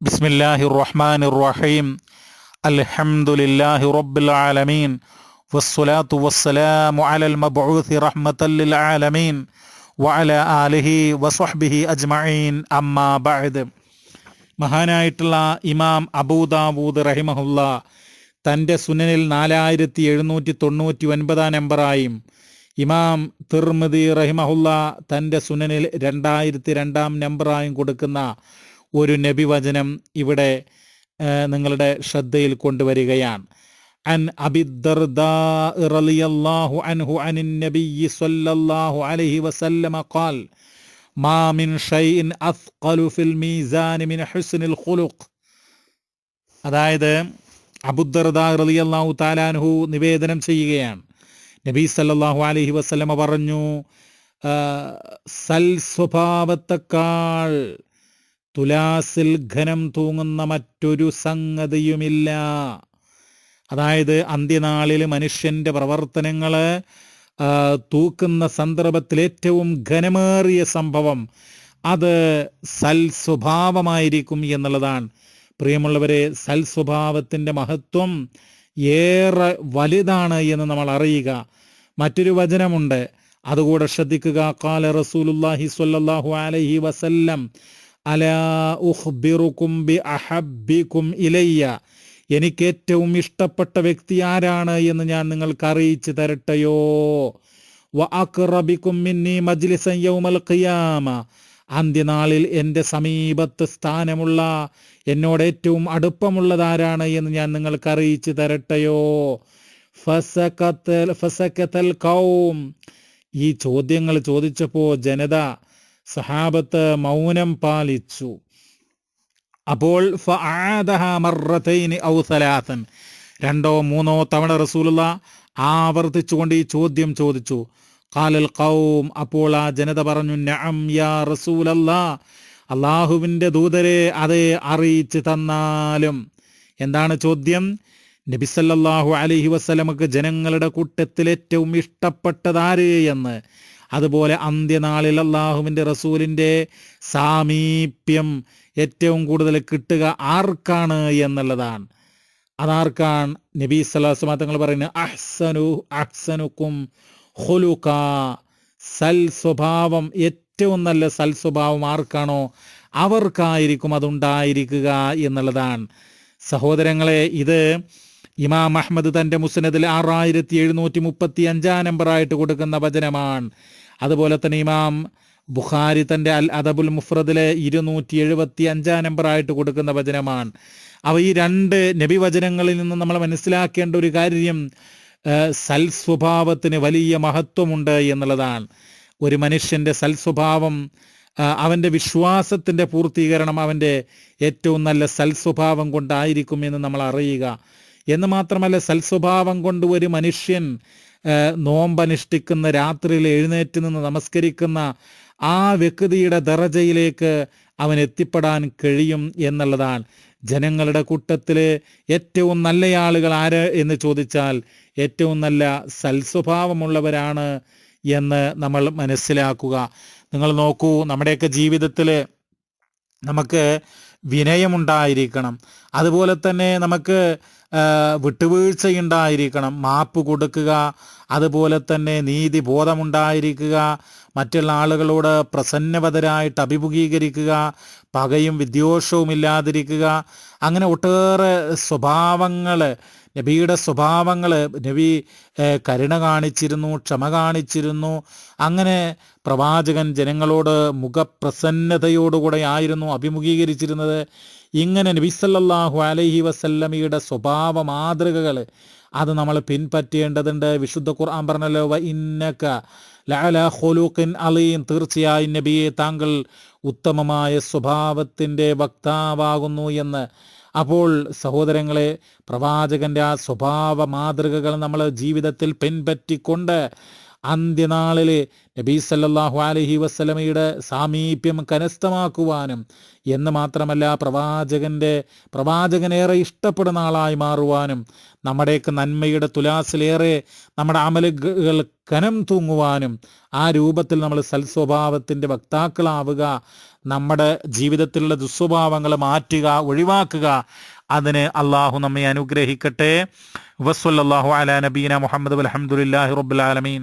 ബിസ്മില്ലാഹി റഹ്മാൻ റഹീം അൽഹംദുലില്ലാഹി റബ്ബിൽ ആലമീൻ. വസ്സലാത്തു വസ്സലാമു അലൽ മബ്ഊസി റഹ്മത്തൽ ആലമീൻ. വഅല ആലിഹി വസ്വഹ്ബിഹി അജ്മഈൻ. അമ്മാ ബഅദ്. മഹാനായിട്ടുള്ള ഇമാം അബൂദാവൂദ് റഹിമഹുല്ല തന്റെ സുനനിൽ നാലായിരത്തി എഴുന്നൂറ്റി തൊണ്ണൂറ്റി ഒൻപതാം നമ്പറായും ഇമാം തിർമതി റഹിമഹുല്ല തന്റെ സുനനിൽ രണ്ടായിരത്തി രണ്ടാം നമ്പറായും കൊടുക്കുന്ന ഒരു നബിവചനം ഇവിടെ ആ, നിങ്ങളുടെ ശ്രദ്ധയിൽ കൊണ്ടുവരികയാണ് عن أبي الدرداء رضي الله عنه عن النبي صلى الله عليه وسلم قال ما من شيء أثقل في الميزان من حسن الخلق അതായത് അബുദർദാ റളിയല്ലാഹു താലാൻഹു നിവേദനം ചെയ്യുകയാണ് നബി സല്ലല്ലാഹു അലൈഹി വസല്ലമ പറഞ്ഞു ആ, സൽ സ്വഭാവത്തെക്കാൾ തുലാസിൽ ഘനം തൂങ്ങുന്ന മറ്റൊരു സംഗതിയുമില്ല. അതായത് അന്ത്യനാളിൽ മനുഷ്യന്റെ പ്രവർത്തനങ്ങൾ തൂക്കുന്ന സന്ദർഭത്തിൽ ഏറ്റവും ഘനമേറിയ സംഭവം അത് സൽസ്വഭാവമായിരിക്കും എന്നുള്ളതാണ്. പ്രിയമുള്ളവരെ സൽസ്വഭാവത്തിന്റെ മഹത്വം ഏറെ വലുതാണ് എന്ന് നമ്മൾ അറിയുക. മറ്റൊരു വചനമുണ്ട്. അതുകൂടെ ശ്രദ്ധിക്കുക. കാല റസൂലുല്ലാഹി സ്വല്ലല്ലാഹു അലഹി വസല്ലം അലാ ഉഹ്ബിറുക്കും ബി അഹബിക്കും ഇലയ്യ. എനിക്ക് ഏറ്റവും ഇഷ്ടപ്പെട്ട വ്യക്തി ആരാണ് എന്ന് ഞാൻ നിങ്ങൾക്ക് അറിയിച്ചു തരട്ടെയോ? അന്ത്യനാളിൽ എന്റെ സമീപത്ത് സ്ഥാനമുള്ള എന്നോട് ഏറ്റവും അടുപ്പമുള്ളതാരാണ് എന്ന് ഞാൻ നിങ്ങൾക്ക് അറിയിച്ചു തരട്ടെയോ? ഫസക്കത്തൽ ഫസക്കത്തൽ കൗം. ഈ ചോദ്യങ്ങൾ ചോദിച്ചപ്പോൾ ജനത സഹാബത്ത് മൗനം പാലിച്ചു. അപ്പോൾ രണ്ടോ മൂന്നോ തവണ റസൂലുള്ള ആവർത്തിച്ചുകൊണ്ട് ഈ ചോദ്യം ചോദിച്ചു. കാലൽ കൗം അപ്പോൾ ആ ജനത പറഞ്ഞു നഅം യാ റസൂലല്ലാ. അള്ളാഹുവിന്റെ ദൂതരെ അതെ അറിയിച്ചു തന്നാലും. എന്താണ് ചോദ്യം? നബിസല്ലാഹു അലഹി വസ്ലമക്ക് ജനങ്ങളുടെ കൂട്ടത്തിൽ ഏറ്റവും ഇഷ്ടപ്പെട്ടതാര് എന്ന്. അതുപോലെ അന്ത്യനാളിൽ അള്ളാഹുവിന്റെ റസൂലിന്റെ സാമീപ്യം ഏറ്റവും കൂടുതൽ കിട്ടുക ആർക്കാണ് എന്നുള്ളതാണ്. അതാർക്കാണ്? നബി സ്വലാസ്മ തങ്ങൾ പറയുന്നത് അഹ്സനു അഹ്സനുക്കും ഹുലുക സൽ സ്വഭാവം ഏറ്റവും നല്ല സൽ സ്വഭാവം ആർക്കാണോ? അവർക്കായിരിക്കും അതുണ്ടായിരിക്കുക എന്നുള്ളതാണ്. സഹോദരങ്ങളെ ഇത് ഇമാം അഹമ്മദ് തന്റെ മുസ്നദിൽ ആറായിരത്തി എഴുന്നൂറ്റി മുപ്പത്തി അഞ്ചാം നമ്പറായിട്ട് കൊടുക്കുന്ന വചനമാണ്. അതുപോലെ തന്നെ ഇമാം ബുഖാരി തന്റെ അൽ അദബുൽ മുഫ്രദിലെ ഇരുന്നൂറ്റി എഴുപത്തി അഞ്ചാം നമ്പറായിട്ട് കൊടുക്കുന്ന വചനമാണ്. അവ ഈ രണ്ട് നബി വചനങ്ങളിൽ നിന്ന് നമ്മൾ മനസ്സിലാക്കേണ്ട ഒരു കാര്യം സൽ സ്വഭാവത്തിന് വലിയ മഹത്വമുണ്ട് എന്നുള്ളതാണ്. ഒരു മനുഷ്യന്റെ സൽ സ്വഭാവം അവന്റെ വിശ്വാസത്തിന്റെ പൂർത്തീകരണം അവന്റെ ഏറ്റവും നല്ല സൽ സ്വഭാവം കൊണ്ടായിരിക്കും എന്ന് നമ്മൾ അറിയുക. എന്ന് മാത്രമല്ല സൽസ്വഭാവം കൊണ്ട് ഒരു മനുഷ്യൻ നോമ്പനുഷ്ഠിക്കുന്ന രാത്രിയിൽ എഴുന്നേറ്റ് നിന്ന് നമസ്കരിക്കുന്ന ആ വ്യക്തിയുടെ ദറജയിലേക്ക് അവൻ എത്തിപ്പെടാൻ കഴിയും എന്നുള്ളതാണ്. ജനങ്ങളുടെ കൂട്ടത്തിലെ ഏറ്റവും നല്ല ആളുകൾ ആര് എന്ന് ചോദിച്ചാൽ ഏറ്റവും നല്ല സൽസ്വഭാവമുള്ളവരാണ് എന്ന് നമ്മൾ മനസ്സിലാക്കുക. നിങ്ങൾ നോക്കൂ നമ്മുടെയൊക്കെ ജീവിതത്തിൽ നമുക്ക് വിനയമുണ്ടായിരിക്കണം. അതുപോലെ തന്നെ നമുക്ക് വിട്ടുവീഴ്ച വിട്ടുവീഴ്ചയുണ്ടായിരിക്കണം. മാപ്പ് കൊടുക്കുക അതുപോലെ തന്നെ നീതി ബോധമുണ്ടായിരിക്കുക മറ്റുള്ള ആളുകളോട് പ്രസന്നവതരായിട്ട് അഭിമുഖീകരിക്കുക പകയും വിദ്വേഷവും ഇല്ലാതിരിക്കുക അങ്ങനെ ഒട്ടേറെ സ്വഭാവങ്ങൾ നബിയുടെ സ്വഭാവങ്ങൾ നബി കരുണ കാണിച്ചിരുന്നു ക്ഷമ കാണിച്ചിരുന്നു. അങ്ങനെ പ്രവാചകൻ ജനങ്ങളോട് മുഖപ്രസന്നതയോടുകൂടെ ആയിരുന്നു അഭിമുഖീകരിച്ചിരുന്നത്. ഇങ്ങനെ നബി സല്ലല്ലാഹു അലൈഹി വസല്ലമയുടെ സ്വഭാവ മാതൃകകൾ അത് നമ്മൾ പിൻപറ്റേണ്ടതുണ്ട്. വിശുദ്ധ ഖുർആൻ പറഞ്ഞല്ലോ വ ഇന്നക ലഅല ഖുലൂഖിൻ അലീം. തീർച്ചയായും നബിയെ താങ്കൾ ഉത്തമമായ സ്വഭാവത്തിന്റെ വക്താവാകുന്നു എന്ന് അപ്പോൾ സഹോദരങ്ങളെ പ്രവാചകന്റെ ആ സ്വഭാവ മാതൃകകൾ നമ്മൾ ജീവിതത്തിൽ പിൻപറ്റിക്കൊണ്ട് അന്ത്യനാളിൽ നബി സല്ലല്ലാഹു അലൈഹി വസല്ലമയുടെ സാമീപ്യം കനസ്ഥമാക്കുവാനും എന്ന് മാത്രമല്ല പ്രവാചകന്റെ പ്രവാചകനേറെ ഇഷ്ടപ്പെടുന്ന ആളായി മാറുവാനും നമ്മുടെയൊക്കെ നന്മയുടെ തുലാസിലേറെ നമ്മുടെ അമലുകൾ കനം തൂങ്ങുവാനും ആ രൂപത്തിൽ നമ്മൾ സൽസ്വഭാവത്തിന്റെ വക്താക്കളാവുക നമ്മുടെ ജീവിതത്തിലുള്ള ദുസ്വഭാവങ്ങൾ മാറ്റുക ഒഴിവാക്കുക. അതിന് അള്ളാഹു നമ്മെ അനുഗ്രഹിക്കട്ടെ. വസ്വല്ലാഹു അല നബീന മുഹമ്മദ് അലഹമുല്ലാഹി റബുലാലമീൻ